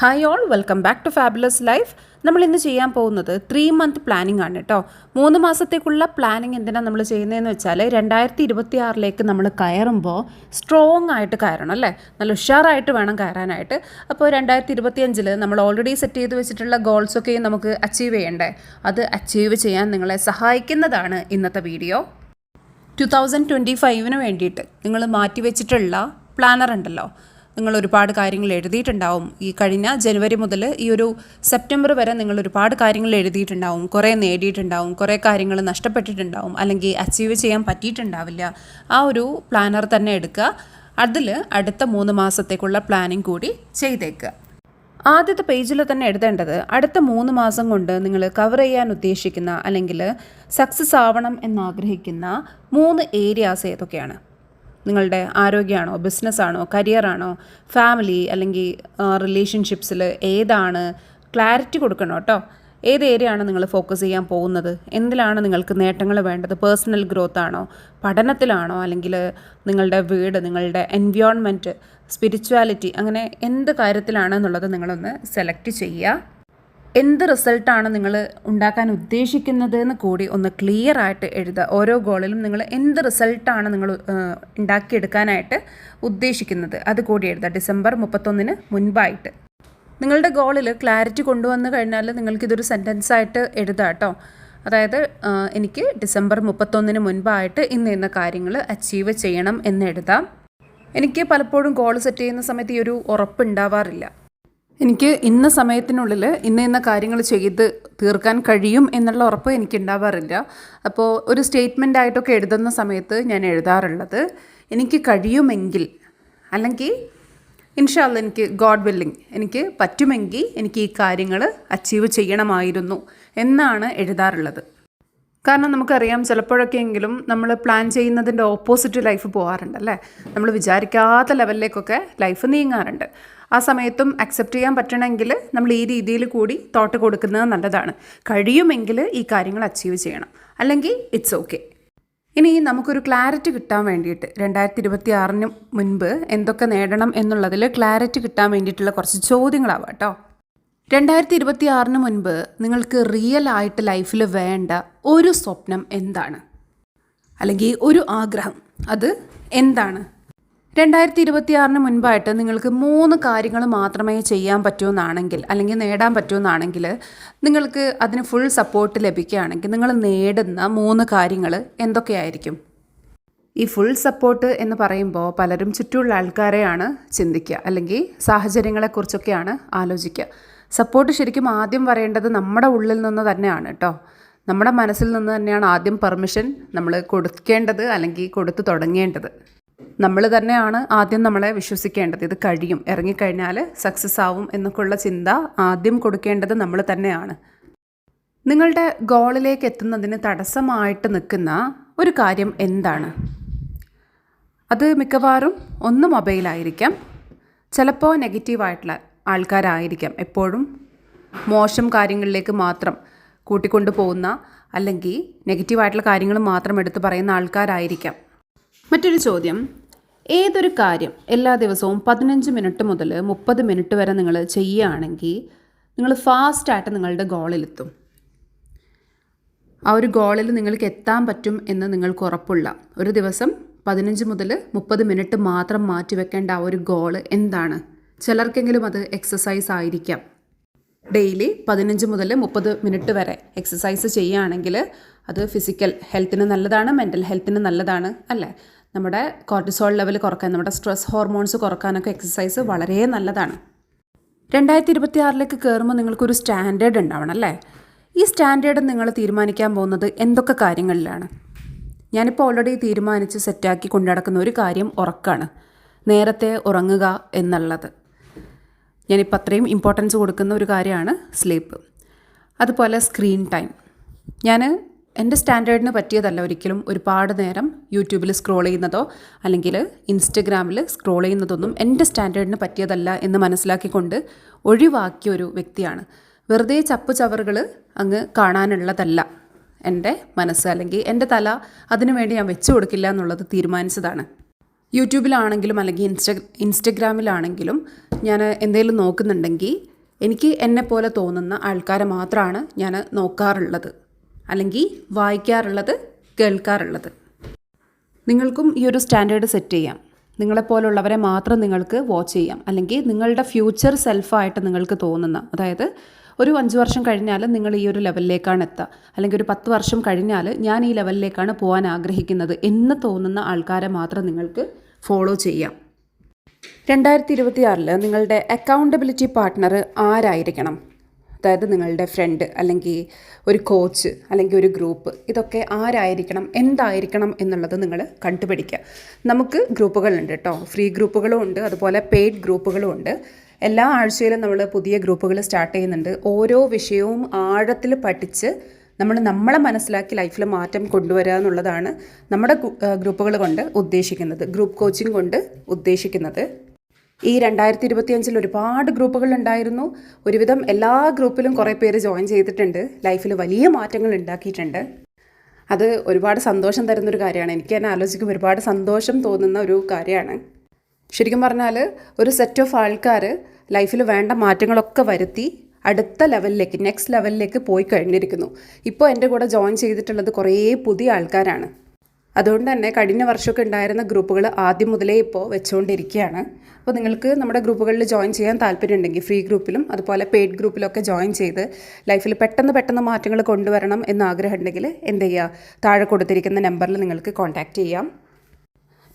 Hi all welcome back to fabulous life നമ്മൾ ഇന്ന് ചെയ്യാൻ പോകുന്നത് ത്രീ മന്ത് പ്ലാനിംഗ് ആണ് കേട്ടോ മൂന്ന് മാസത്തേക്കുള്ള പ്ലാനിങ് എന്തിനാണ് നമ്മൾ ചെയ്യുന്നതെന്ന് വെച്ചാൽ രണ്ടായിരത്തി ഇരുപത്തി ആറിലേക്ക് നമ്മൾ കയറുമ്പോൾ സ്ട്രോങ് ആയിട്ട് കയറണം അല്ലേ? നല്ല ഉഷാറായിട്ട് വേണം കയറാനായിട്ട്. അപ്പോൾ രണ്ടായിരത്തി ഇരുപത്തി അഞ്ചിൽ നമ്മൾ ഓൾറെഡി സെറ്റ് ചെയ്ത് വെച്ചിട്ടുള്ള ഗോൾസൊക്കെയും നമുക്ക് അച്ചീവ് ചെയ്യണ്ടേ? അത് അച്ചീവ് ചെയ്യാൻ നിങ്ങളെ സഹായിക്കുന്നതാണ് ഇന്നത്തെ വീഡിയോ ടു തൗസൻഡ് ട്വന്റി ഫൈവിന് വേണ്ടിയിട്ട് നിങ്ങൾ മാറ്റി വെച്ചിട്ടുള്ള പ്ലാനർ ഉണ്ടല്ലോ. നിങ്ങൾ ഒരുപാട് കാര്യങ്ങൾ എഴുതിയിട്ടുണ്ടാവും. ഈ കഴിഞ്ഞ ജനുവരി മുതൽ ഈ ഒരു സെപ്റ്റംബർ വരെ നിങ്ങൾ ഒരുപാട് കാര്യങ്ങൾ എഴുതിയിട്ടുണ്ടാവും. കുറേ നേടിയിട്ടുണ്ടാവും. കുറേ കാര്യങ്ങൾ നഷ്ടപ്പെട്ടിട്ടുണ്ടാവും. അല്ലെങ്കിൽ അച്ചീവ് ചെയ്യാൻ പറ്റിയിട്ടുണ്ടാവില്ല. ആ ഒരു പ്ലാനർ തന്നെ എടുക്കുക. അതിൽ അടുത്ത മൂന്ന് മാസത്തേക്കുള്ള പ്ലാനിങ് കൂടി ചെയ്തേക്കുക. ആദ്യത്തെ പേജിൽ തന്നെ എഴുതേണ്ടത് അടുത്ത മൂന്ന് മാസം കൊണ്ട് നിങ്ങൾ കവർ ചെയ്യാൻ ഉദ്ദേശിക്കുന്ന അല്ലെങ്കിൽ സക്സസ് ആവണം എന്നാഗ്രഹിക്കുന്ന മൂന്ന് ഏരിയാസ് ഏതൊക്കെയാണ്? നിങ്ങളുടെ ആരോഗ്യമാണോ ബിസിനസ്സാണോ കരിയറാണോ ഫാമിലി അല്ലെങ്കിൽ റിലേഷൻഷിപ്സിൽ ഏതാണ് ക്ലാരിറ്റി കൊടുക്കണം കേട്ടോ. ഏത് ഏരിയയാണ് നിങ്ങൾ ഫോക്കസ് ചെയ്യാൻ പോകുന്നത്? എന്തിലാണ് നിങ്ങൾക്ക് നേട്ടങ്ങൾ വേണ്ടത്? പേഴ്സണൽ ഗ്രോത്ത് ആണോ? പഠനത്തിലാണോ? അല്ലെങ്കിൽ നിങ്ങളുടെ വീട് നിങ്ങളുടെ എൻവയോൺമെന്റ് സ്പിരിച്വാലിറ്റി അങ്ങനെ എന്ത് കാര്യത്തിലാണെന്നുള്ളത് നിങ്ങളൊന്ന് സെലക്ട് ചെയ്യുക. എന്ത് റിസൾട്ടാണ് നിങ്ങൾ ഉണ്ടാക്കാൻ ഉദ്ദേശിക്കുന്നത് എന്ന് കൂടി ഒന്ന് ക്ലിയർ ആയിട്ട് എഴുതുക. ഓരോ ഗോളിലും നിങ്ങൾ എന്ത് റിസൾട്ടാണ് നിങ്ങൾ ഉണ്ടാക്കിയെടുക്കാനായിട്ട് ഉദ്ദേശിക്കുന്നത്. അത് കൂടി എഴുതുക. ഡിസംബർ മുപ്പത്തൊന്നിന് മുൻപായിട്ട്. നിങ്ങളുടെ ഗോളിൽ ക്ലാരിറ്റി കൊണ്ടുവന്നു കഴിഞ്ഞാൽ നിങ്ങൾക്കിതൊരു സെന്റൻസ് ആയിട്ട് എഴുതാം കേട്ടോ അതായത് എനിക്ക് ഡിസംബർ മുപ്പത്തൊന്നിന് മുൻപായിട്ട് ഇന്ന് ഇന്ന കാര്യങ്ങൾ അച്ചീവ് ചെയ്യണം എന്ന് എഴുതാം. എനിക്ക് പലപ്പോഴും ഗോൾ സെറ്റ് ചെയ്യുന്ന സമയത്ത് ഈ ഒരു ഉറപ്പ് ഉണ്ടാവാറില്ല. എനിക്ക് ഇന്ന സമയത്തിനുള്ളിൽ ഇന്ന ഇന്ന കാര്യങ്ങൾ ചെയ്ത് തീർക്കാൻ കഴിയും എന്നുള്ള ഉറപ്പ് എനിക്ക് ഉണ്ടാവാറില്ല. അപ്പോൾ ഒരു സ്റ്റേറ്റ്മെന്റ് ആയിട്ടൊക്കെ എഴുതുന്ന സമയത്ത് ഞാൻ എഴുതാറുള്ളത്. എനിക്ക് കഴിയുമെങ്കിൽ അല്ലെങ്കിൽ ഇൻഷാല്ല എനിക്ക് ഗോഡ് വില്ലിങ് എനിക്ക് പറ്റുമെങ്കിൽ എനിക്ക് ഈ കാര്യങ്ങൾ അച്ചീവ് ചെയ്യണമായിരുന്നു എന്നാണ് എഴുതാറുള്ളത്. കാരണം നമുക്കറിയാം ചിലപ്പോഴൊക്കെയെങ്കിലും നമ്മൾ പ്ലാൻ ചെയ്യുന്നതിന്റെ ഓപ്പോസിറ്റ് ലൈഫ് പോകാറുണ്ട് അല്ലേ? നമ്മൾ വിചാരിക്കാത്ത ലെവലിലേക്കൊക്കെ ലൈഫ് നീങ്ങാറുണ്ട്. ആ സമയത്തും അക്സെപ്റ്റ് ചെയ്യാൻ പറ്റണമെങ്കിൽ നമ്മൾ ഈ രീതിയിൽ കൂടി തോട്ട് കൊടുക്കുന്നത് നല്ലതാണ്. കഴിയുമെങ്കിൽ ഈ കാര്യങ്ങൾ അച്ചീവ് ചെയ്യണം. അല്ലെങ്കിൽ ഇറ്റ്സ് ഓക്കെ ഇനി നമുക്കൊരു ക്ലാരിറ്റി കിട്ടാൻ വേണ്ടിയിട്ട് രണ്ടായിരത്തി ഇരുപത്തി ആറിന് മുൻപ് എന്തൊക്കെ നേടണം എന്നുള്ളതിൽ ക്ലാരിറ്റി കിട്ടാൻ വേണ്ടിയിട്ടുള്ള കുറച്ച് ചോദ്യങ്ങളാവാം കേട്ടോ. രണ്ടായിരത്തി ഇരുപത്തി ആറിന് മുൻപ് നിങ്ങൾക്ക് റിയൽ ആയിട്ട് ലൈഫിൽ വേണ്ട ഒരു സ്വപ്നം എന്താണ്? അല്ലെങ്കിൽ ഒരു ആഗ്രഹം അത് എന്താണ്? രണ്ടായിരത്തി ഇരുപത്തി ആറിന് മുൻപായിട്ട് നിങ്ങൾക്ക് മൂന്ന് കാര്യങ്ങൾ മാത്രമേ ചെയ്യാൻ പറ്റുമെന്നാണെങ്കിൽ അല്ലെങ്കിൽ നേടാൻ പറ്റുമെന്നാണെങ്കിൽ നിങ്ങൾക്ക് അതിന് ഫുൾ സപ്പോർട്ട് ലഭിക്കുകയാണെങ്കിൽ നിങ്ങൾ നേടുന്ന മൂന്ന് കാര്യങ്ങൾ എന്തൊക്കെയായിരിക്കും? ഈ ഫുൾ സപ്പോർട്ട് എന്ന് പറയുമ്പോൾ പലരും ചുറ്റുമുള്ള ആൾക്കാരെയാണ് ചിന്തിക്കുക അല്ലെങ്കിൽ സാഹചര്യങ്ങളെക്കുറിച്ചൊക്കെയാണ് ആലോചിക്കുക. സപ്പോർട്ട് ശരിക്കും ആദ്യം പറയേണ്ടത് നമ്മുടെ ഉള്ളിൽ നിന്ന് തന്നെയാണ് കേട്ടോ നമ്മുടെ മനസ്സിൽ നിന്ന് തന്നെയാണ് ആദ്യം പെർമിഷൻ നമ്മൾ കൊടുക്കേണ്ടത് അല്ലെങ്കിൽ കൊടുത്തു തുടങ്ങേണ്ടത്. നമ്മൾ തന്നെയാണ് ആദ്യം നമ്മളെ വിശ്വസിക്കേണ്ടത്. ഇത് കഴിയും. ഇറങ്ങിക്കഴിഞ്ഞാൽ സക്സസ് ആവും എന്നൊക്കെയുള്ള ചിന്ത ആദ്യം കൊടുക്കേണ്ടത് നമ്മൾ തന്നെയാണ്. നിങ്ങളുടെ ഗോളിലേക്ക് എത്തുന്നതിന് തടസ്സമായിട്ട് നിൽക്കുന്ന ഒരു കാര്യം എന്താണ്? അത് മിക്കവാറും ഒന്ന് മൊബൈലായിരിക്കാം. ചിലപ്പോൾ നെഗറ്റീവായിട്ടുള്ള ആൾക്കാരായിരിക്കാം. എപ്പോഴും മോശം കാര്യങ്ങളിലേക്ക് മാത്രം കൂട്ടിക്കൊണ്ടു പോകുന്ന അല്ലെങ്കിൽ നെഗറ്റീവായിട്ടുള്ള കാര്യങ്ങൾ മാത്രം എടുത്ത് പറയുന്ന ആൾക്കാരായിരിക്കാം. മറ്റൊരു ചോദ്യം. ഏതൊരു കാര്യം എല്ലാ ദിവസവും പതിനഞ്ച് മിനിറ്റ് മുതൽ മുപ്പത് മിനിറ്റ് വരെ നിങ്ങൾ ചെയ്യുകയാണെങ്കിൽ നിങ്ങൾ ഫാസ്റ്റായിട്ട് നിങ്ങളുടെ ഗോളിലെത്തും ആ ഒരു ഗോളിൽ നിങ്ങൾക്ക് എത്താൻ പറ്റും എന്ന് നിങ്ങൾക്ക് ഉറപ്പുള്ള ഒരു ദിവസം പതിനഞ്ച് മുതൽ മുപ്പത് മിനിറ്റ് മാത്രം മാറ്റിവെക്കേണ്ട ആ ഒരു ഗോൾ എന്താണ്? ചിലർക്കെങ്കിലും അത് എക്സസൈസ് ആയിരിക്കാം. ഡെയിലി പതിനഞ്ച് മുതൽ മുപ്പത് മിനിറ്റ് വരെ എക്സസൈസ് ചെയ്യുകയാണെങ്കിൽ അത് ഫിസിക്കൽ ഹെൽത്തിന് നല്ലതാണ് മെന്റൽ ഹെൽത്തിന് നല്ലതാണ് അല്ലേ? നമ്മുടെ കോർട്ടിസോൾ ലെവൽ കുറയ്ക്കാൻ നമ്മുടെ സ്ട്രെസ് ഹോർമോൺസ് കുറക്കാനൊക്കെ എക്സസൈസ് വളരെ നല്ലതാണ്. രണ്ടായിരത്തി ഇരുപത്തി ആറിലേക്ക് കയറുമ്പോൾ നിങ്ങൾക്കൊരു സ്റ്റാൻഡേർഡ് ഉണ്ടാവണം അല്ലേ? ഈ സ്റ്റാൻഡേർഡ് നിങ്ങൾ തീരുമാനിക്കാൻ പോകുന്നത് എന്തൊക്കെ കാര്യങ്ങളിലാണ്? ഞാനിപ്പോൾ ഓൾറെഡി തീരുമാനിച്ച് സെറ്റാക്കി കൊണ്ടു നടക്കുന്ന ഒരു കാര്യം ഉറക്കാണ്. നേരത്തെ ഉറങ്ങുക എന്നുള്ളത്. ഞാനിപ്പോൾ അത്രയും ഇമ്പോർട്ടൻസ് കൊടുക്കുന്ന ഒരു കാര്യമാണ് സ്ലീപ്പ് അതുപോലെ സ്ക്രീൻ ടൈം ഞാൻ എന്റെ സ്റ്റാൻഡേർഡിന് പറ്റിയതല്ല ഒരിക്കലും ഒരുപാട് നേരം യൂട്യൂബിൽ സ്ക്രോൾ ചെയ്യുന്നതോ അല്ലെങ്കിൽ ഇൻസ്റ്റഗ്രാമിൽ സ്ക്രോൾ ചെയ്യുന്നതൊന്നും എന്റെ സ്റ്റാൻഡേർഡിന് പറ്റിയതല്ല എന്ന് മനസ്സിലാക്കിക്കൊണ്ട് ഒഴിവാക്കിയ ഒരു വ്യക്തിയാണ്. വെറുതെ ചപ്പ് ചവറുകൾ അങ്ങ് കാണാനുള്ളതല്ല എന്റെ മനസ്സ് അല്ലെങ്കിൽ എന്റെ തല അതിനുവേണ്ടി ഞാൻ വെച്ചു കൊടുക്കില്ല എന്നുള്ളത് തീരുമാനിച്ചതാണ്. യൂട്യൂബിലാണെങ്കിലും അല്ലെങ്കിൽ ഇൻസ്റ്റ ഇൻസ്റ്റഗ്രാമിലാണെങ്കിലും ഞാൻ എന്തെങ്കിലും നോക്കുന്നുണ്ടെങ്കിൽ എനിക്ക് എന്നെ പോലെ തോന്നുന്ന ആൾക്കാരെ മാത്രമാണ് ഞാൻ നോക്കാറുള്ളത്. അല്ലെങ്കിൽ വായിക്കാറുള്ളത് കേൾക്കാറുള്ളത്. നിങ്ങൾക്കും ഈ ഒരു സ്റ്റാൻഡേർഡ് സെറ്റ് ചെയ്യാം. നിങ്ങളെപ്പോലുള്ളവരെ മാത്രം നിങ്ങൾക്ക് വാച്ച് ചെയ്യാം. അല്ലെങ്കിൽ നിങ്ങളുടെ ഫ്യൂച്ചർ സെൽഫായിട്ട് നിങ്ങൾക്ക് തോന്നുന്ന അതായത് ഒരു അഞ്ച് വർഷം കഴിഞ്ഞാൽ നിങ്ങൾ ഈ ഒരു ലെവലിലേക്കാണ് എത്തുക. അല്ലെങ്കിൽ ഒരു പത്ത് വർഷം കഴിഞ്ഞാൽ ഞാൻ ഈ ലെവലിലേക്കാണ് പോകാൻ ആഗ്രഹിക്കുന്നത് എന്ന് തോന്നുന്ന ആൾക്കാരെ മാത്രം നിങ്ങൾക്ക് ഫോളോ ചെയ്യാം. രണ്ടായിരത്തി ഇരുപത്തി ആറിൽ നിങ്ങളുടെ അക്കൗണ്ടബിലിറ്റി പാർട്ട്ണർ ആരായിരിക്കണം? അതായത് നിങ്ങളുടെ ഫ്രണ്ട് അല്ലെങ്കിൽ ഒരു കോച്ച് അല്ലെങ്കിൽ ഒരു ഗ്രൂപ്പ് ഇതൊക്കെ ആരായിരിക്കണം? എന്തായിരിക്കണം എന്നുള്ളത് നിങ്ങൾ കണ്ടുപിടിക്കുക. നമുക്ക് ഗ്രൂപ്പുകളുണ്ട് കേട്ടോ ഫ്രീ ഗ്രൂപ്പുകളും ഉണ്ട് അതുപോലെ പെയ്ഡ് ഗ്രൂപ്പുകളും ഉണ്ട്. എല്ലാ ആഴ്ചയിലും നമ്മൾ പുതിയ ഗ്രൂപ്പുകൾ സ്റ്റാർട്ട് ചെയ്യുന്നുണ്ട്. ഓരോ വിഷയവും ആഴത്തിൽ പഠിച്ച് നമ്മൾ നമ്മളെ മനസ്സിലാക്കി ലൈഫിൽ മാറ്റം കൊണ്ടുവരിക എന്നുള്ളതാണ് നമ്മുടെ ഗ്രൂപ്പുകൾ കൊണ്ട് ഉദ്ദേശിക്കുന്നത് ഗ്രൂപ്പ് കോച്ചിങ് കൊണ്ട് ഉദ്ദേശിക്കുന്നത്. ഈ രണ്ടായിരത്തി ഇരുപത്തിയഞ്ചിൽ ഒരുപാട് ഗ്രൂപ്പുകൾ ഉണ്ടായിരുന്നു. ഒരുവിധം എല്ലാ ഗ്രൂപ്പിലും കുറേ പേര് ജോയിൻ ചെയ്തിട്ടുണ്ട്. ലൈഫിൽ വലിയ മാറ്റങ്ങൾ ഉണ്ടാക്കിയിട്ടുണ്ട്. അത് ഒരുപാട് സന്തോഷം തരുന്നൊരു കാര്യമാണ്. എനിക്ക് തന്നെ ആലോചിക്കുമ്പോൾ ഒരുപാട് സന്തോഷം തോന്നുന്ന ഒരു കാര്യമാണ്. ശരിക്കും പറഞ്ഞാൽ ഒരു സെറ്റ് ഓഫ് ആൾക്കാർ ലൈഫിൽ വേണ്ട മാറ്റങ്ങളൊക്കെ വരുത്തി അടുത്ത ലെവലിലേക്ക് നെക്സ്റ്റ് ലെവലിലേക്ക് പോയി കഴിഞ്ഞിരിക്കുന്നു. ഇപ്പോൾ എന്റെ കൂടെ ജോയിൻ ചെയ്തിട്ടുള്ളത് കുറേ പുതിയ ആൾക്കാരാണ്. അതുകൊണ്ട് തന്നെ കഴിഞ്ഞ വർഷമൊക്കെ ഉണ്ടായിരുന്ന ഗ്രൂപ്പുകൾ ആദ്യം മുതലേ ഇപ്പോൾ വെച്ചുകൊണ്ടിരിക്കുകയാണ് അപ്പോൾ നിങ്ങൾക്ക് നമ്മുടെ ഗ്രൂപ്പുകളിൽ ജോയിൻ ചെയ്യാൻ താല്പര്യമുണ്ടെങ്കിൽ ഫ്രീ ഗ്രൂപ്പിലും അതുപോലെ പെയ്ഡ് ഗ്രൂപ്പിലൊക്കെ ജോയിൻ ചെയ്ത് ലൈഫിൽ പെട്ടെന്ന് പെട്ടെന്ന് മാറ്റങ്ങൾ കൊണ്ടുവരണം എന്ന് ആഗ്രഹമുണ്ടെങ്കിൽ എന്ത് ചെയ്യുക? താഴെ കൊടുത്തിരിക്കുന്ന നമ്പറിൽ നിങ്ങൾക്ക് കോൺടാക്റ്റ് ചെയ്യാം.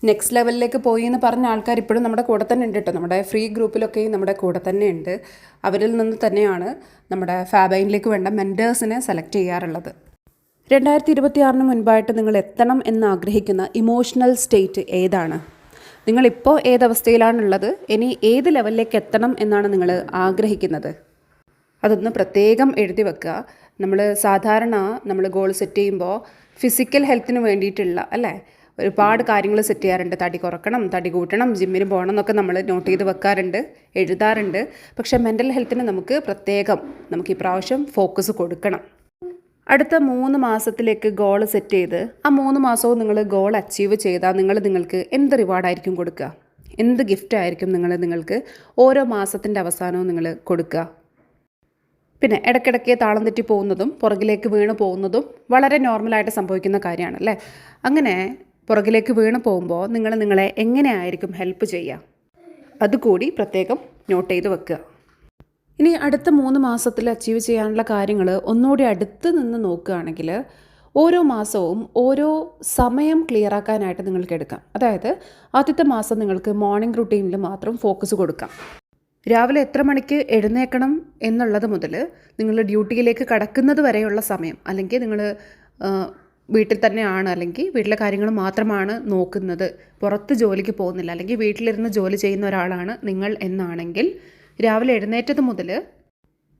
നെക്സ്റ്റ് ലെവലിലേക്ക് പോയി എന്ന് പറഞ്ഞ ആൾക്കാർ ഇപ്പോഴും നമ്മുടെ കൂടെ തന്നെ ഉണ്ട് കേട്ടോ നമ്മുടെ ഫ്രീ ഗ്രൂപ്പിലൊക്കെ നമ്മുടെ കൂടെ തന്നെ ഉണ്ട്. അവരിൽ നിന്ന് തന്നെയാണ് നമ്മുടെ ഫാബൈനിലേക്ക് വേണ്ട മെന്റേഴ്സിനെ സെലക്ട് ചെയ്യാറുള്ളത്. രണ്ടായിരത്തി ഇരുപത്തി ആറിന് മുൻപായിട്ട് നിങ്ങൾ എത്തണം എന്ന് ആഗ്രഹിക്കുന്ന ഇമോഷണൽ സ്റ്റേറ്റ് ഏതാണ്? നിങ്ങളിപ്പോൾ ഏതവസ്ഥയിലാണുള്ളത് ഇനി ഏത് ലെവലിലേക്ക് എത്തണം എന്നാണ് നിങ്ങൾ ആഗ്രഹിക്കുന്നത്? അതൊന്ന് പ്രത്യേകം എഴുതി വെക്കുക. നമ്മൾ സാധാരണ നമ്മൾ ഗോൾ സെറ്റ് ചെയ്യുമ്പോൾ ഫിസിക്കൽ ഹെൽത്തിന് വേണ്ടിയിട്ടുള്ള അല്ലേ? ഒരുപാട് കാര്യങ്ങൾ സെറ്റ് ചെയ്യാറുണ്ട്. തടി കുറക്കണം തടി കൂട്ടണം ജിമ്മിന് പോകണം എന്നൊക്കെ നമ്മൾ നോട്ട് ചെയ്ത് വെക്കാറുണ്ട് എഴുതാറുണ്ട്. പക്ഷേ മെന്റൽ ഹെൽത്തിന് നമുക്ക് പ്രത്യേകം നമുക്ക് ഈ പ്രാവശ്യം ഫോക്കസ് കൊടുക്കണം. അടുത്ത മൂന്ന് മാസത്തിലേക്ക് ഗോൾ സെറ്റ് ചെയ്ത് ആ മൂന്ന് മാസവും നിങ്ങൾ ഗോൾ അച്ചീവ് ചെയ്താൽ നിങ്ങൾ നിങ്ങൾക്ക് എന്ത് റിവാർഡായിരിക്കും കൊടുക്കുക? എന്ത് ഗിഫ്റ്റ് ആയിരിക്കും നിങ്ങൾ നിങ്ങൾക്ക് ഓരോ മാസത്തിന്റെ അവസാനവും നിങ്ങൾ കൊടുക്കുക? പിന്നെ ഇടയ്ക്കിടയ്ക്ക് താളം തെറ്റി പോകുന്നതും പുറകിലേക്ക് വീണ് പോകുന്നതും വളരെ നോർമലായിട്ട് സംഭവിക്കുന്ന കാര്യമാണ് അല്ലേ? അങ്ങനെ പുറകിലേക്ക് വീണു പോകുമ്പോൾ നിങ്ങൾ നിങ്ങളെ എങ്ങനെയായിരിക്കും ഹെൽപ്പ് ചെയ്യുക അതുകൂടി പ്രത്യേകം നോട്ട് ചെയ്ത് വെക്കുക. ഇനി അടുത്ത മൂന്ന് മാസത്തിൽ അച്ചീവ് ചെയ്യാനുള്ള കാര്യങ്ങൾ ഒന്നുകൂടി അടുത്ത് നിന്ന് നോക്കുകയാണെങ്കിൽ ഓരോ മാസവും ഓരോ സമയം ക്ലിയർ ആക്കാനായിട്ട് നിങ്ങൾക്ക് എടുക്കാം. അതായത് ആദ്യത്തെ മാസം നിങ്ങൾക്ക് മോർണിംഗ് റുട്ടീനിൽ മാത്രം ഫോക്കസ് കൊടുക്കാം. രാവിലെ എത്ര മണിക്ക് എഴുന്നേക്കണം എന്നുള്ളത് മുതൽ നിങ്ങൾ ഡ്യൂട്ടിയിലേക്ക് കടക്കുന്നത് വരെയുള്ള സമയം അല്ലെങ്കിൽ നിങ്ങൾ വീട്ടിൽ തന്നെയാണ് അല്ലെങ്കിൽ വീട്ടിലെ കാര്യങ്ങൾ മാത്രമാണ് നോക്കുന്നത്. പുറത്ത് ജോലിക്ക് പോകുന്നില്ല. അല്ലെങ്കിൽ വീട്ടിലിരുന്ന് ജോലി ചെയ്യുന്ന ഒരാളാണ് നിങ്ങൾ എന്നാണെങ്കിൽ രാവിലെ എഴുന്നേറ്റത് മുതൽ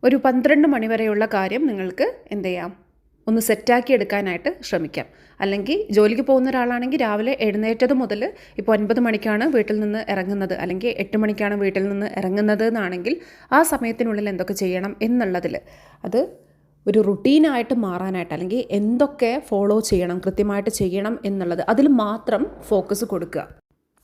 ഒരു പന്ത്രണ്ട് മണിവരെയുള്ള കാര്യം നിങ്ങൾക്ക് എന്ത് ചെയ്യാം? ഒന്ന് സെറ്റാക്കി എടുക്കാനായിട്ട് ശ്രമിക്കാം. അല്ലെങ്കിൽ ജോലിക്ക് പോകുന്ന ഒരാളാണെങ്കിൽ രാവിലെ എഴുന്നേറ്റത് മുതൽ ഇപ്പോൾ ഒൻപത് മണിക്കാണ് വീട്ടിൽ നിന്ന് ഇറങ്ങുന്നത്. അല്ലെങ്കിൽ എട്ട് മണിക്കാണ് വീട്ടിൽ നിന്ന് ഇറങ്ങുന്നത് എന്നാണെങ്കിൽ ആ സമയത്തിനുള്ളിൽ എന്തൊക്കെ ചെയ്യണം എന്നുള്ളതിൽ അത് ഒരു റുട്ടീനായിട്ട് മാറാനായിട്ട് അല്ലെങ്കിൽ എന്തൊക്കെ ഫോളോ ചെയ്യണം കൃത്യമായിട്ട് ചെയ്യണം എന്നുള്ളത് അതിൽ മാത്രം ഫോക്കസ് കൊടുക്കുക.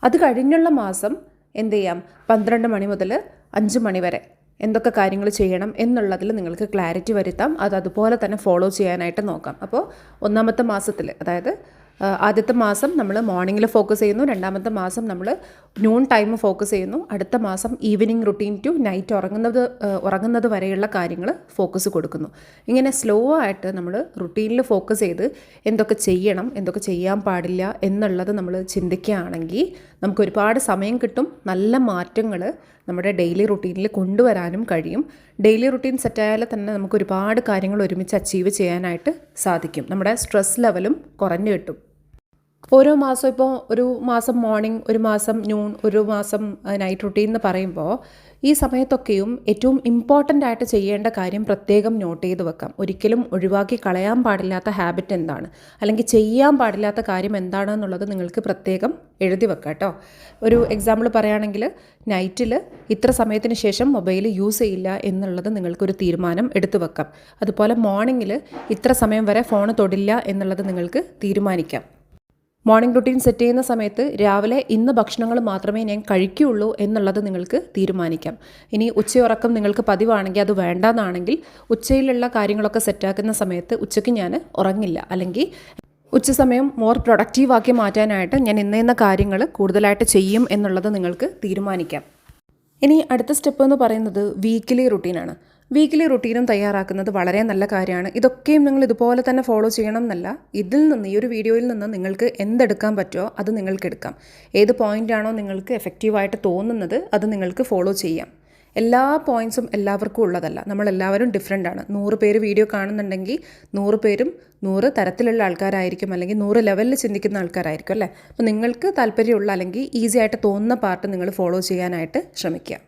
അത് കഴിഞ്ഞുള്ള മാസം എന്ത് ചെയ്യാം? പന്ത്രണ്ട് മണി മുതൽ അഞ്ച് മണി വരെ എന്തൊക്കെ കാര്യങ്ങൾ ചെയ്യണം എന്നുള്ളതിൽ നിങ്ങൾക്ക് ക്ലാരിറ്റി വരുത്താം. അത് അതുപോലെ തന്നെ ഫോളോ ചെയ്യാനായിട്ട് നോക്കാം. അപ്പോൾ ഒന്നാമത്തെ മാസത്തിൽ അതായത് ആദ്യത്തെ മാസം നമ്മൾ മോർണിംഗിൽ ഫോക്കസ് ചെയ്യുന്നു. രണ്ടാമത്തെ മാസം നമ്മൾ നൂൺ ടൈം ഫോക്കസ് ചെയ്യുന്നു. അടുത്ത മാസം ഈവനിങ് റുട്ടീൻ ടു നൈറ്റ് ഉറങ്ങുന്നത് ഉറങ്ങുന്നത് വരെയുള്ള കാര്യങ്ങൾ ഫോക്കസ് കൊടുക്കുന്നു. ഇങ്ങനെ സ്ലോ ആയിട്ട് നമ്മൾ റുട്ടീനിൽ ഫോക്കസ് ചെയ്ത് എന്തൊക്കെ ചെയ്യണം എന്തൊക്കെ ചെയ്യാൻ പാടില്ല എന്നുള്ളത് നമ്മൾ ചിന്തിക്കുകയാണെങ്കിൽ നമുക്ക് ഒരുപാട് സമയം കിട്ടും. നല്ല മാറ്റങ്ങൾ നമ്മുടെ ഡെയിലി റുട്ടീനിൽ കൊണ്ടുവരാനും കഴിയും. ഡെയിലി റുട്ടീൻ സെറ്റായാൽ തന്നെ നമുക്ക് ഒരുപാട് കാര്യങ്ങൾ ഒരുമിച്ച് അച്ചീവ് ചെയ്യാനായിട്ട് സാധിക്കും. നമ്മുടെ സ്ട്രെസ് ലെവലും കുറഞ്ഞു കിട്ടും. ഓരോ മാസം ഇപ്പോൾ ഒരു മാസം മോർണിംഗ് ഒരു മാസം നൂൺ ഒരു മാസം നൈറ്റ് റുട്ടീൻ എന്ന് പറയുമ്പോൾ ഈ സമയത്തൊക്കെയും ഏറ്റവും ഇമ്പോർട്ടന്റ് ആയിട്ട് ചെയ്യേണ്ട കാര്യം പ്രത്യേകം നോട്ട് ചെയ്ത് വെക്കാം. ഒരിക്കലും ഒഴിവാക്കി കളയാൻ പാടില്ലാത്ത ഹാബിറ്റ് എന്താണ്? അല്ലെങ്കിൽ ചെയ്യാൻ പാടില്ലാത്ത കാര്യം എന്താണെന്നുള്ളത് നിങ്ങൾക്ക് പ്രത്യേകം എഴുതി വെക്കാം കേട്ടോ. ഒരു എക്സാമ്പിൾ പറയുകയാണെങ്കിൽ നൈറ്റിൽ ഇത്ര സമയത്തിന് ശേഷം മൊബൈൽ യൂസ് ചെയ്യില്ല എന്നുള്ളത് നിങ്ങൾക്കൊരു തീരുമാനം എടുത്തു വെക്കാം. അതുപോലെ മോർണിംഗിൽ ഇത്ര സമയം വരെ ഫോൺ തൊടില്ല എന്നുള്ളത് നിങ്ങൾക്ക് തീരുമാനിക്കാം. മോർണിംഗ് റുട്ടീൻ സെറ്റ് ചെയ്യുന്ന സമയത്ത് രാവിലെ ഇന്ന് ഭക്ഷണങ്ങൾ മാത്രമേ ഞാൻ കഴിക്കുകയുള്ളൂ എന്നുള്ളത് നിങ്ങൾക്ക് തീരുമാനിക്കാം. ഇനി ഉച്ചയുറക്കം നിങ്ങൾക്ക് പതിവാണെങ്കിൽ അത് വേണ്ടാന്നാണെങ്കിൽ ഉച്ചയിലുള്ള കാര്യങ്ങളൊക്കെ സെറ്റാക്കുന്ന സമയത്ത് ഉച്ചയ്ക്ക് ഞാൻ ഉറങ്ങില്ല. അല്ലെങ്കിൽ ഉച്ച സമയം മോർ പ്രൊഡക്റ്റീവാക്കി മാറ്റാനായിട്ട് ഞാൻ ഇന്ന ഇന്ന കാര്യങ്ങൾ കൂടുതലായിട്ട് ചെയ്യും എന്നുള്ളത് നിങ്ങൾക്ക് തീരുമാനിക്കാം. ഇനി അടുത്ത സ്റ്റെപ്പ് എന്ന് പറയുന്നത് വീക്കിലി റുട്ടീനാണ് വീക്കിലി റുട്ടീനും തയ്യാറാക്കുന്നത് വളരെ നല്ല കാര്യമാണ്. ഇതൊക്കെയും നിങ്ങൾ ഇതുപോലെ തന്നെ ഫോളോ ചെയ്യണം എന്നല്ല ഇതിൽ നിന്ന് ഈ ഒരു വീഡിയോയിൽ നിന്ന് നിങ്ങൾക്ക് എന്തെടുക്കാൻ പറ്റുമോ അത് നിങ്ങൾക്ക് എടുക്കാം. ഏത് പോയിന്റാണോ നിങ്ങൾക്ക് എഫക്റ്റീവായിട്ട് തോന്നുന്നത് അത് നിങ്ങൾക്ക് ഫോളോ ചെയ്യാം. എല്ലാ പോയിന്റ്സും എല്ലാവർക്കും ഉള്ളതല്ല. നമ്മളെല്ലാവരും ഡിഫറെന്റ് ആണ്. നൂറ് പേര് വീഡിയോ കാണുന്നുണ്ടെങ്കിൽ നൂറ് പേരും നൂറ് തരത്തിലുള്ള ആൾക്കാരായിരിക്കും. അല്ലെങ്കിൽ നൂറ് ലെവലിൽ ചിന്തിക്കുന്ന ആൾക്കാരായിരിക്കും അല്ലേ? അപ്പോൾ നിങ്ങൾക്ക് താല്പര്യമുള്ള അല്ലെങ്കിൽ ഈസി ആയിട്ട് തോന്നുന്ന പാർട്ട് നിങ്ങൾ ഫോളോ ചെയ്യാനായിട്ട് ശ്രമിക്കുക.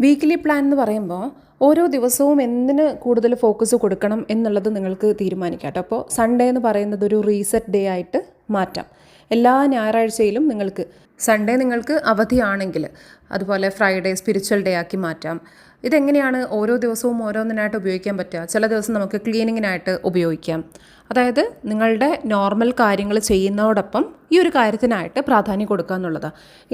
വീക്കിലി പ്ലാൻ എന്ന് പറയുമ്പോൾ ഓരോ ദിവസവും എന്തിന് കൂടുതൽ ഫോക്കസ് കൊടുക്കണം എന്നുള്ളത് നിങ്ങൾക്ക് തീരുമാനിക്കാം കേട്ടോ. അപ്പോൾ സൺഡേ എന്ന് പറയുന്നത് ഒരു റീസെറ്റ് ഡേ ആയിട്ട് മാറ്റാം. എല്ലാ ഞായറാഴ്ചയിലും നിങ്ങൾക്ക് സൺഡേ നിങ്ങൾക്ക് അവധിയാണെങ്കിൽ അതുപോലെ ഫ്രൈഡേ സ്പിരിച്വൽ ഡേ ആക്കി മാറ്റാം. ഇതെങ്ങനെയാണ് ഓരോ ദിവസവും ഓരോന്നിനായിട്ട് ഉപയോഗിക്കാൻ പറ്റുക? ചില ദിവസം നമുക്ക് ക്ലീനിങ്ങിനായിട്ട് ഉപയോഗിക്കാം. അതായത് നിങ്ങളുടെ നോർമൽ കാര്യങ്ങൾ ചെയ്യുന്നതോടൊപ്പം ഈ ഒരു കാര്യത്തിനായിട്ട് പ്രാധാന്യം കൊടുക്കുക എന്നുള്ളത്.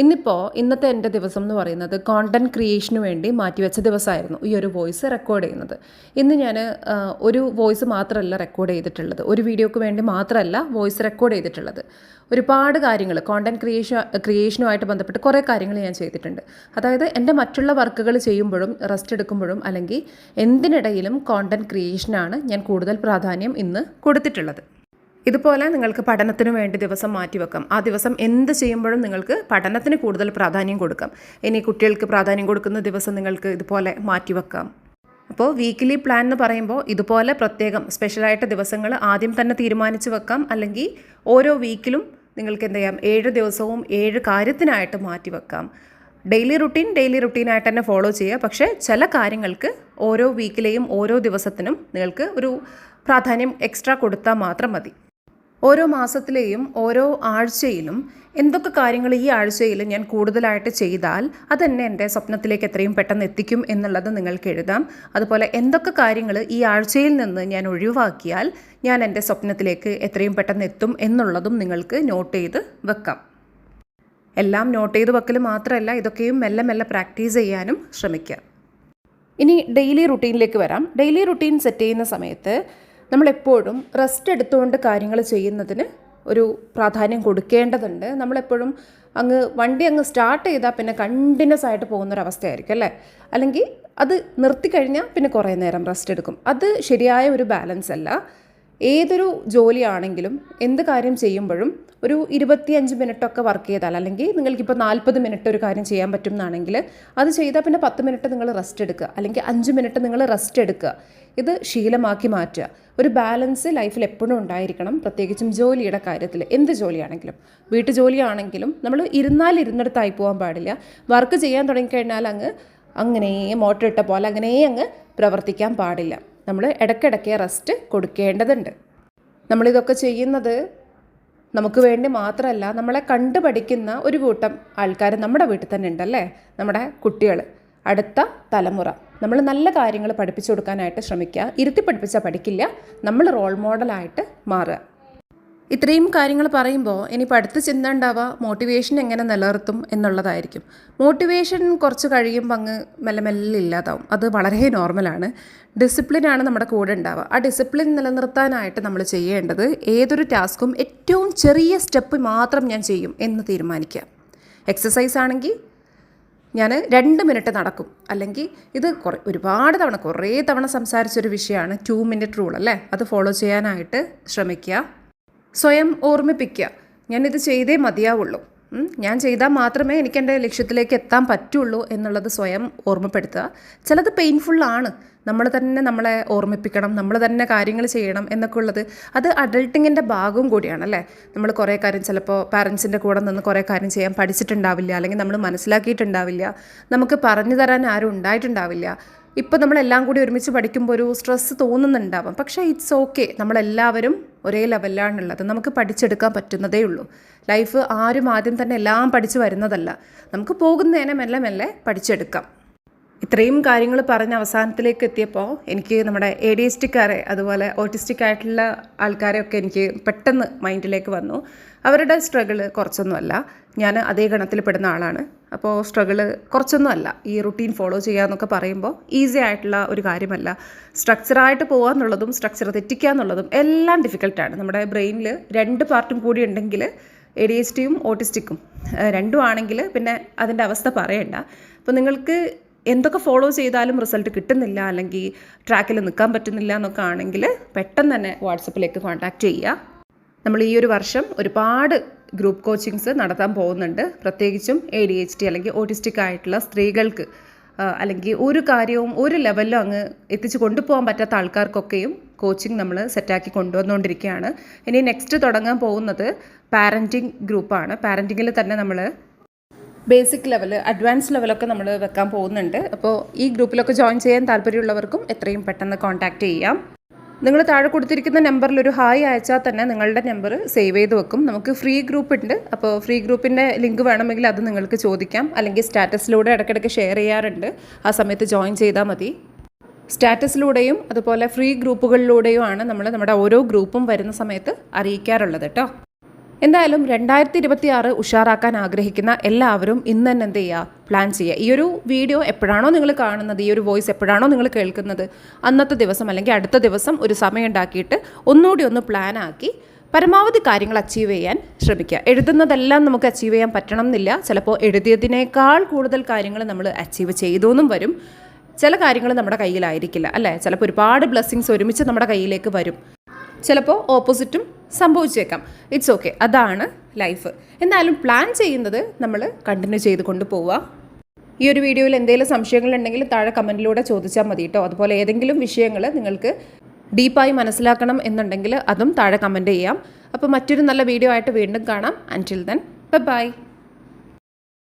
ഇന്നിപ്പോൾ ഇന്നത്തെ എന്റെ ദിവസം എന്ന് പറയുന്നത് കോണ്ടന്റ് ക്രിയേഷന് വേണ്ടി മാറ്റിവെച്ച ദിവസമായിരുന്നു ഈ ഒരു വോയിസ് റെക്കോർഡ് ചെയ്യുന്നത്. ഇന്ന് ഞാൻ ഒരു വോയിസ് മാത്രമല്ല റെക്കോർഡ് ചെയ്തിട്ടുള്ളത്. ഒരു വീഡിയോക്ക് വേണ്ടി മാത്രമല്ല വോയിസ് റെക്കോർഡ് ചെയ്തിട്ടുള്ളത്. ഒരുപാട് കാര്യങ്ങൾ കോണ്ടന്റ് ക്രിയേഷൻ ക്രിയേഷനുമായിട്ട് ബന്ധപ്പെട്ട് കുറേ കാര്യങ്ങൾ ഞാൻ ചെയ്തിട്ടുണ്ട്. അതായത് എന്റെ മറ്റുള്ള വർക്കുകൾ ചെയ്യുമ്പോഴും റെസ്റ്റ് എടുക്കുമ്പോഴും അല്ലെങ്കിൽ എന്തിനിടയിലും കോണ്ടന്റ് ക്രിയേഷനാണ് ഞാൻ കൂടുതൽ പ്രാധാന്യം ഇന്ന് കൊടുത്തിട്ടുള്ളത്. ഇതുപോലെ നിങ്ങൾക്ക് പഠനത്തിന് വേണ്ടി ദിവസം മാറ്റിവെക്കാം ആ ദിവസം എന്ത് ചെയ്യുമ്പോഴും നിങ്ങൾക്ക് പഠനത്തിന് കൂടുതൽ പ്രാധാന്യം കൊടുക്കാം. ഇനി കുട്ടികൾക്ക് പ്രാധാന്യം കൊടുക്കുന്ന ദിവസം നിങ്ങൾക്ക് ഇതുപോലെ മാറ്റിവെക്കാം അപ്പോൾ വീക്കിലി പ്ലാൻ എന്ന് പറയുമ്പോൾ ഇതുപോലെ പ്രത്യേകം സ്പെഷ്യലായിട്ട് ദിവസങ്ങൾ ആദ്യം തന്നെ തീരുമാനിച്ച് വെക്കാം. അല്ലെങ്കിൽ ഓരോ വീക്കിലും നിങ്ങൾക്ക് എന്ത് ചെയ്യാം? ഏഴ് ദിവസവും ഏഴ് കാര്യത്തിനായിട്ട് മാറ്റി വെക്കാം. ഡെയിലി റുട്ടീൻ ഡെയിലി റുട്ടീനായിട്ട് തന്നെ ഫോളോ ചെയ്യുക. പക്ഷേ ചില കാര്യങ്ങൾക്ക് ഓരോ വീക്കിലെയും ഓരോ ദിവസത്തിനും നിങ്ങൾക്ക് ഒരു പ്രാധാന്യം എക്സ്ട്രാ കൊടുത്താൽ മാത്രം മതി. ഓരോ മാസത്തിലെയും ഓരോ ആഴ്ചയിലും എന്തൊക്കെ കാര്യങ്ങൾ ഈ ആഴ്ചയിൽ ഞാൻ കൂടുതലായിട്ട് ചെയ്താൽ അതെന്നെ എന്റെ സ്വപ്നത്തിലേക്ക് എത്രയും പെട്ടെന്ന് എത്തിക്കും എന്നുള്ളത് നിങ്ങൾക്ക് എഴുതാം. അതുപോലെ എന്തൊക്കെ കാര്യങ്ങൾ ഈ ആഴ്ചയിൽ നിന്ന് ഞാൻ ഒഴിവാക്കിയാൽ ഞാൻ എന്റെ സ്വപ്നത്തിലേക്ക് എത്രയും പെട്ടെന്ന് എത്തും എന്നുള്ളതും നിങ്ങൾക്ക് നോട്ട് ചെയ്ത് വെക്കാം. എല്ലാം നോട്ട് ചെയ്ത് വെക്കൽ മാത്രമല്ല ഇതൊക്കെയും മെല്ലെ മെല്ലെ പ്രാക്ടീസ് ചെയ്യാനും ശ്രമിക്കുക. ഇനി ഡെയിലി റുട്ടീനിലേക്ക് വരാം. ഡെയിലി റുട്ടീൻ സെറ്റ് ചെയ്യുന്ന സമയത്ത് നമ്മളെപ്പോഴും റെസ്റ്റ് എടുത്തുകൊണ്ട് കാര്യങ്ങൾ ചെയ്യുന്നതിന് ഒരു പ്രാധാന്യം കൊടുക്കേണ്ടതുണ്ട്. നമ്മളെപ്പോഴും അങ്ങ് വണ്ടി അങ്ങ് സ്റ്റാർട്ട് ചെയ്താൽ പിന്നെ കണ്ടിന്യൂസ് ആയിട്ട് പോകുന്നൊരവസ്ഥയായിരിക്കും അല്ലേ? അല്ലെങ്കിൽ അത് നിർത്തി നിർത്തിക്കഴിഞ്ഞാൽ പിന്നെ കുറേ നേരം റെസ്റ്റ് എടുക്കും. അത് ശരിയായ ഒരു ബാലൻസ് അല്ല. ഏതൊരു ജോലിയാണെങ്കിലും എന്ത് കാര്യം ചെയ്യുമ്പോഴും ഒരു ഇരുപത്തിയഞ്ച് മിനിറ്റൊക്കെ വർക്ക് ചെയ്താൽ അല്ലെങ്കിൽ നിങ്ങൾക്കിപ്പോൾ നാൽപ്പത് മിനിറ്റ് ഒരു കാര്യം ചെയ്യാൻ പറ്റും എന്നാണെങ്കിൽ അത് ചെയ്താൽ പിന്നെ പത്ത് മിനിറ്റ് നിങ്ങൾ റെസ്റ്റ് എടുക്കുക. അല്ലെങ്കിൽ അഞ്ച് മിനിറ്റ് നിങ്ങൾ റെസ്റ്റ് എടുക്കുക. ഇത് ശീലമാക്കി മാറ്റുക. ഒരു ബാലൻസ് ലൈഫിൽ എപ്പോഴും ഉണ്ടായിരിക്കണം പ്രത്യേകിച്ചും ജോലിയുടെ കാര്യത്തിൽ. എന്ത് ജോലിയാണെങ്കിലും. വീട്ടു ജോലിയാണെങ്കിലും നമ്മൾ ഇരുന്നാൽ ഇരുന്നിടത്തായി പോകാൻ പാടില്ല. വർക്ക് ചെയ്യാൻ തുടങ്ങിക്കഴിഞ്ഞാൽ അങ്ങ് അങ്ങനെ മോട്ടറിട്ട പോലെ അങ്ങനെ അങ്ങ് പ്രവർത്തിക്കാൻ പാടില്ല. നമ്മൾ ഇടയ്ക്കിടയ്ക്ക് റെസ്റ്റ് കൊടുക്കേണ്ടതുണ്ട്. നമ്മളിതൊക്കെ ചെയ്യുന്നത് നമുക്ക് വേണ്ടി മാത്രമല്ല നമ്മളെ കണ്ടു പഠിക്കുന്ന ഒരു കൂട്ടം ആൾക്കാർ നമ്മുടെ വീട്ടിൽ തന്നെ ഉണ്ടല്ലേ? നമ്മുടെ കുട്ടികൾ അടുത്ത തലമുറ. നമ്മൾ നല്ല കാര്യങ്ങൾ പഠിപ്പിച്ചു കൊടുക്കാനായിട്ട് ശ്രമിക്കുക. ഇരുത്തി പഠിപ്പിച്ചാൽ പഠിക്കില്ല. നമ്മൾ റോൾ മോഡലായിട്ട് മാറുക. ഇത്രയും കാര്യങ്ങൾ പറയുമ്പോൾ ഇനി അടുത്ത ചിന്ത ഉണ്ടാവുക മോട്ടിവേഷൻ എങ്ങനെ നിലനിർത്തും എന്നുള്ളതായിരിക്കും. മോട്ടിവേഷൻ കുറച്ച് കഴിയുമ്പോൾ അങ്ങ് മെല്ലെ മെല്ലെ ഇല്ലാതാവും. അത് വളരെ നോർമലാണ് ഡിസിപ്ലിനാണ് നമ്മുടെ കൂടെ ഉണ്ടാവുക. ആ ഡിസിപ്ലിൻ നിലനിർത്താനായിട്ട് നമ്മൾ ചെയ്യേണ്ടത് ഏതൊരു ടാസ്ക്കും ഏറ്റവും ചെറിയ സ്റ്റെപ്പ് മാത്രം ഞാൻ ചെയ്യും എന്ന് തീരുമാനിക്കുക. എക്സസൈസ് ആണെങ്കിൽ ഞാൻ രണ്ട് മിനിറ്റ് നടക്കും. അല്ലെങ്കിൽ ഇത് കുറേ ഒരുപാട് തവണ കുറേ തവണ സംസാരിച്ചൊരു വിഷയമാണ് ടു മിനിറ്റ് റൂൾ അല്ലേ? അത് ഫോളോ ചെയ്യാനായിട്ട് ശ്രമിക്കുക. സ്വയം ഓർമ്മിപ്പിക്കുക. ഞാനിത് ചെയ്തേ മതിയാവുള്ളൂ. ഞാൻ ചെയ്താൽ മാത്രമേ എനിക്ക് എന്റെ ലക്ഷ്യത്തിലേക്ക് എത്താൻ പറ്റുള്ളൂ എന്നുള്ളത് സ്വയം ഓർമ്മപ്പെടുത്തുക. ചിലത് പെയിൻഫുള്ളാണ് നമ്മൾ തന്നെ നമ്മളെ ഓർമ്മിപ്പിക്കണം നമ്മൾ തന്നെ കാര്യങ്ങൾ ചെയ്യണം എന്നൊക്കെ ഉള്ളത് അത് അഡൾട്ടിങ്ങിന്റെ ഭാഗവും കൂടിയാണ് അല്ലേ? നമ്മൾ കുറേ കാര്യം ചിലപ്പോൾ പാരൻസിന്റെ കൂടെ നിന്ന് കുറേ കാര്യം ചെയ്യാൻ പഠിച്ചിട്ടുണ്ടാവില്ല അല്ലെങ്കിൽ നമ്മൾ മനസ്സിലാക്കിയിട്ടുണ്ടാവില്ല നമുക്ക് പറഞ്ഞു തരാൻ ആരും ഉണ്ടായിട്ടുണ്ടാവില്ല. ഇപ്പോൾ നമ്മളെല്ലാം കൂടി ഒരുമിച്ച് പഠിക്കുമ്പോൾ ഒരു സ്ട്രെസ്സ് തോന്നുന്നുണ്ടാവാം. പക്ഷേ ഇറ്റ്സ് ഓക്കെ നമ്മളെല്ലാവരും ഒരേ ലെവലിലാണുള്ളത് നമുക്ക് പഠിച്ചെടുക്കാൻ പറ്റുന്നതേ ഉള്ളൂ. ലൈഫ് ആരും ആദ്യം തന്നെ എല്ലാം പഠിച്ചു വരുന്നതല്ല. നമുക്ക് പോകുന്നതിനെ മെല്ലെ മെല്ലെ പഠിച്ചെടുക്കാം. ഇത്രയും കാര്യങ്ങൾ പറഞ്ഞ് അവസാനത്തിലേക്ക് എത്തിയപ്പോൾ എനിക്ക് നമ്മുടെ എ ഡി എസ് ടിക്കാരെ അതുപോലെ ഓട്ടിസ്റ്റിക് ആയിട്ടുള്ള ആൾക്കാരെയൊക്കെ എനിക്ക് പെട്ടെന്ന് മൈൻഡിലേക്ക് വന്നു. അവരുടെ സ്ട്രഗിൾ കുറച്ചൊന്നുമല്ല. ഞാൻ അതേ ഗണത്തിൽ പെടുന്ന ആളാണ്. അപ്പോൾ സ്ട്രഗിൾ കുറച്ചൊന്നുമല്ല. ഈ റുട്ടീൻ ഫോളോ ചെയ്യുക എന്നൊക്കെ പറയുമ്പോൾ ഈസി ആയിട്ടുള്ള ഒരു കാര്യമല്ല. സ്ട്രക്ചറായിട്ട് പോകുക എന്നുള്ളതും സ്ട്രക്ചർ തെറ്റിക്കുക എന്നുള്ളതും എല്ലാം ഡിഫിക്കൽട്ടാണ് നമ്മുടെ ബ്രെയിനിൽ രണ്ട് പാർട്ടും കൂടി ഉണ്ടെങ്കിൽ എ ഡി എസ് ടിയും ഓട്ടിസ്റ്റിക്കും രണ്ടും ആണെങ്കിൽ പിന്നെ അതിന്റെ അവസ്ഥ പറയണ്ട. അപ്പോൾ നിങ്ങൾക്ക് എന്തൊക്കെ ഫോളോ ചെയ്താലും റിസൾട്ട് കിട്ടുന്നില്ല അല്ലെങ്കിൽ ട്രാക്കിൽ നിൽക്കാൻ പറ്റുന്നില്ല എന്നൊക്കെ ആണെങ്കിൽ പെട്ടെന്ന് തന്നെ വാട്സപ്പിലേക്ക് കോൺടാക്റ്റ് ചെയ്യുക. നമ്മൾ ഈ ഒരു വർഷം ഒരുപാട് ഗ്രൂപ്പ് കോച്ചിങ്സ് നടത്താൻ പോകുന്നുണ്ട്. പ്രത്യേകിച്ചും എ ഡി എച്ച് ടി അല്ലെങ്കിൽ ഓട്ടിസ്റ്റിക് ആയിട്ടുള്ള സ്ത്രീകൾക്ക് അല്ലെങ്കിൽ ഒരു കാര്യവും ഒരു ലെവലിലും അങ്ങ് എത്തിച്ച് കൊണ്ടുപോകാൻ പറ്റാത്ത ആൾക്കാർക്കൊക്കെയും കോച്ചിങ് നമ്മൾ സെറ്റാക്കി കൊണ്ടുവന്നുകൊണ്ടിരിക്കുകയാണ് ഇനി നെക്സ്റ്റ് തുടങ്ങാൻ പോകുന്നത് പാരന്റിങ് ഗ്രൂപ്പാണ് പാരന്റിങ്ങിൽ തന്നെ നമ്മൾ ബേസിക് ലെവൽ അഡ്വാൻസ് ലെവലൊക്കെ നമ്മൾ വെക്കാൻ പോകുന്നുണ്ട്. അപ്പോൾ ഈ ഗ്രൂപ്പിലൊക്കെ ജോയിൻ ചെയ്യാൻ താല്പര്യമുള്ളവർക്കും എത്രയും പെട്ടെന്ന് കോൺടാക്റ്റ് ചെയ്യാം. നിങ്ങൾ താഴെ കൊടുത്തിരിക്കുന്ന നമ്പറിൽ ഒരു ഹായ് അയച്ചാൽ തന്നെ നിങ്ങളുടെ നമ്പർ സേവ് ചെയ്ത് വെക്കും. നമുക്ക് ഫ്രീ ഗ്രൂപ്പ് ഉണ്ട്. അപ്പോൾ ഫ്രീ ഗ്രൂപ്പിന്റെ ലിങ്ക് വേണമെങ്കിൽ അത് നിങ്ങൾക്ക് ചോദിക്കാം. അല്ലെങ്കിൽ സ്റ്റാറ്റസിലൂടെ ഇടയ്ക്കിടയ്ക്ക് ഷെയർ ചെയ്യാറുണ്ട്. ആ സമയത്ത് ജോയിൻ ചെയ്താൽ മതി. സ്റ്റാറ്റസിലൂടെയും അതുപോലെ ഫ്രീ ഗ്രൂപ്പുകളിലൂടെയും ആണ് നമ്മൾ നമ്മുടെ ഓരോ ഗ്രൂപ്പും വരുന്ന സമയത്ത് അറിയിക്കാറുള്ളത് കേട്ടോ എന്തായാലും രണ്ടായിരത്തി ഇരുപത്തി ആറ് ഉഷാറാക്കാൻ ആഗ്രഹിക്കുന്ന എല്ലാവരും ഇന്ന് തന്നെ എന്ത് ചെയ്യുക പ്ലാൻ ചെയ്യുക ഈ ഒരു വീഡിയോ എപ്പോഴാണോ നിങ്ങൾ കാണുന്നത്? ഈ ഒരു വോയിസ് എപ്പോഴാണോ നിങ്ങൾ കേൾക്കുന്നത്? അന്നത്തെ ദിവസം അല്ലെങ്കിൽ അടുത്ത ദിവസം ഒരു സമയം ഉണ്ടാക്കിയിട്ട് ഒന്നുകൂടി ഒന്ന് പ്ലാൻ ആക്കി പരമാവധി കാര്യങ്ങൾ അച്ചീവ് ചെയ്യാൻ ശ്രമിക്കുക. എഴുതുന്നതെല്ലാം നമുക്ക് അച്ചീവ് ചെയ്യാൻ പറ്റണം എന്നില്ല. ചിലപ്പോൾ എഴുതിയതിനേക്കാൾ കൂടുതൽ കാര്യങ്ങൾ നമ്മൾ അച്ചീവ് ചെയ്തു എന്നും വരും. ചില കാര്യങ്ങൾ നമ്മുടെ കയ്യിലായിരിക്കില്ല അല്ലേ? ചിലപ്പോൾ ഒരുപാട് ബ്ലെസ്സിങ്സ് ഒരുമിച്ച് നമ്മുടെ കയ്യിലേക്ക് വരും. ചിലപ്പോൾ ഓപ്പോസിറ്റും സംഭവിച്ചേക്കാം. ഇറ്റ്സ് ഓക്കെ അതാണ് ലൈഫ് എന്നാലും പ്ലാൻ ചെയ്യുന്നത് നമ്മൾ കണ്ടിന്യൂ ചെയ്ത് കൊണ്ടുപോവുക ഈ ഒരു വീഡിയോയിൽ എന്തെങ്കിലും സംശയങ്ങളുണ്ടെങ്കിൽ താഴെ കമന്റിലൂടെ ചോദിച്ചാൽ മതി കേട്ടോ അതുപോലെ ഏതെങ്കിലും വിഷയങ്ങൾ നിങ്ങൾക്ക് ഡീപ്പായി മനസ്സിലാക്കണം എന്നുണ്ടെങ്കിൽ അതും താഴെ കമന്റ് ചെയ്യാം. അപ്പോൾ മറ്റൊരു നല്ല വീഡിയോ ആയിട്ട് വീണ്ടും കാണാം. അന്റിൽ ദെൻ ബൈ